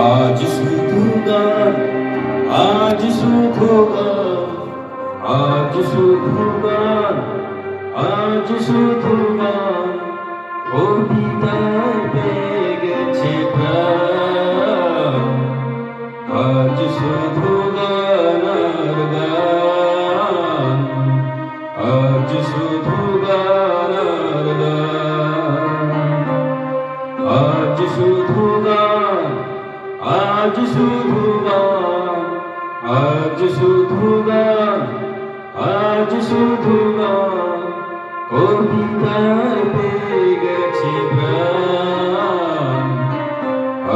আজ শুধু গান আজ শুধু গান আজ শুধু আজ শুধু আজ শুধু আজ শুধু গান। কবিতায়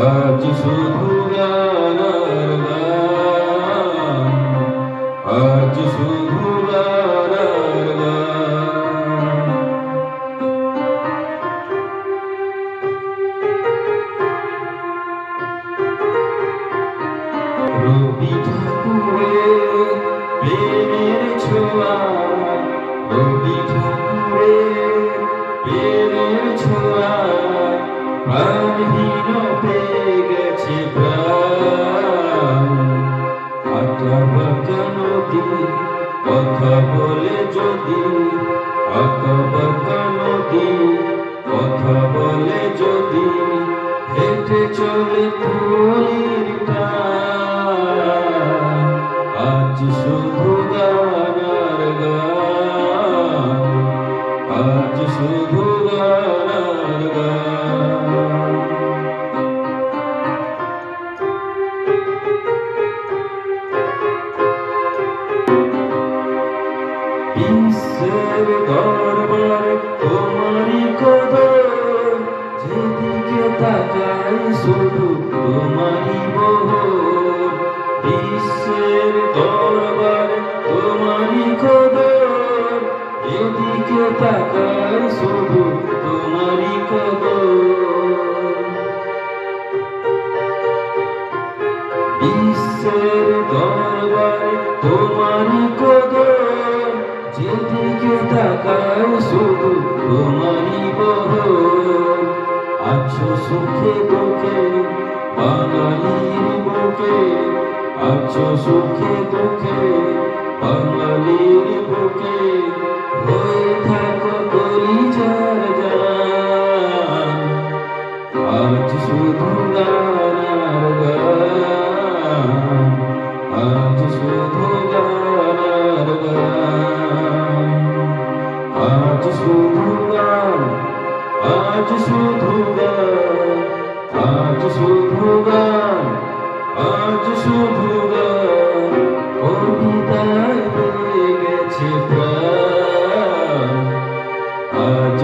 আজ শুধু আজ শুধু কথা বলে যদি কথা বলে যদি হেঁটে চলে আজ শুধু গান আর গান আজ শুধু গান আর গান বিশ্বের দরবার তোমারই কদর, যেদিকে তাকাই শুধু তোমারই বহর বিশ্বের দরবার তোমারই কদর। যেদিকে তাকাই শুধু তোমারই কদর। বিশ্বের দরবারে তোমারই আছো সুখে দুঃখে, বাঙালির বুকে হয়ে থাকো কলিজার জান। আজ শুধু গান আর গান, আজ শুধু গান আর গান। আজ শুধু গান, আজ শুধু গান, আজ শুধু গান। আজ শুধু পেয়ে গেছে আজ